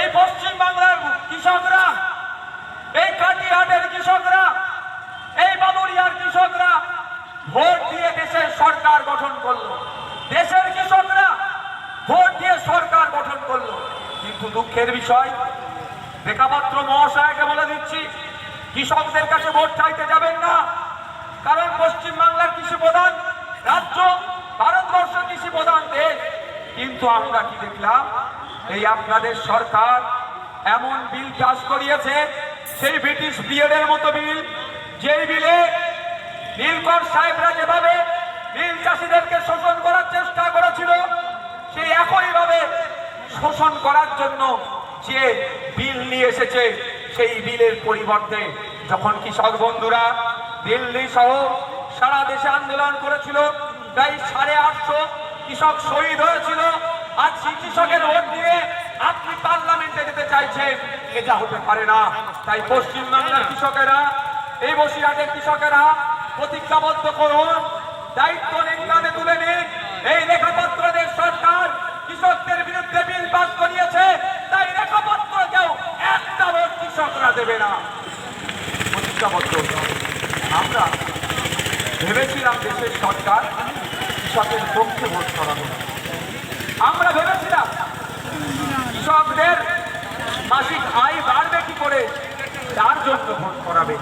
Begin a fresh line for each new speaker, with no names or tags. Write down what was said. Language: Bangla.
এই পশ্চিম বাংলার কৃষকরা, এই কাটিহাটের কৃষকরা, এই বাবুরিয়ার কৃষকরা ভোট দিয়ে দেশের সরকার গঠন করল। দেশের কৃষকরা ভোট দিয়ে সরকার গঠন করল। কিন্তু দুঃখের বিষয় রেখাপত্র মহাশয়কে বলে দিচ্ছি, কৃষকদের কাছে ভোট চাইতে যাবেন না। কারণ পশ্চিম বাংলার কৃষি প্রধান রাজ্য, ভারতবর্ষ কৃষি প্রধান দেশ। কিন্তু আমরা কি দেখলাম? এই আপনাদের সরকার এমন বিল চাষ করিয়েছে, সেই ব্রিটিশ পিরিয়ডের মতো বিল, যেই বিলে নীলকর সাহেবরা যেভাবে নীল চাষিদেরকে শোষণ করার চেষ্টা করেছিল, সেই একইভাবে শোষণ করার জন্য যে বিল নিয়ে এসেছে, সেই বিলের পরিবর্তে যখন কৃষক বন্ধুরা দিল্লি সহ সারা দেশে আন্দোলন করেছিল, প্রায় সাড়ে আটশো কৃষক শহীদ হয়েছিল সেই কৃষকের ভোট দিয়ে আপনি পার্লামেন্টে যেতে চাইছেন এটা হতে পারে না। তাই পশ্চিমবাংলার কৃষকেরা, এই বসিরহাটের কৃষকেরা প্রতিজ্ঞাবদ্ধ করুন, দায়িত্ব নিন কাঁধে তুলে নিন। এই লেখাপত্রদের সরকার কৃষকদের বিরুদ্ধে বিল পাস করিয়েছে, তাই লেখাপত্র কেউ একটা ভোট কৃষকরা দেবে না। প্রতিজ্ঞাবদ্ধ আমরা ভেবেছিলাম দেশের সরকার কৃষকের পক্ষে ভোট করাবে আমরা ভেবেছিলাম কৃষকদের মাসিক আয় বাড়বে কি করে? তার জন্য ভোট করাবে।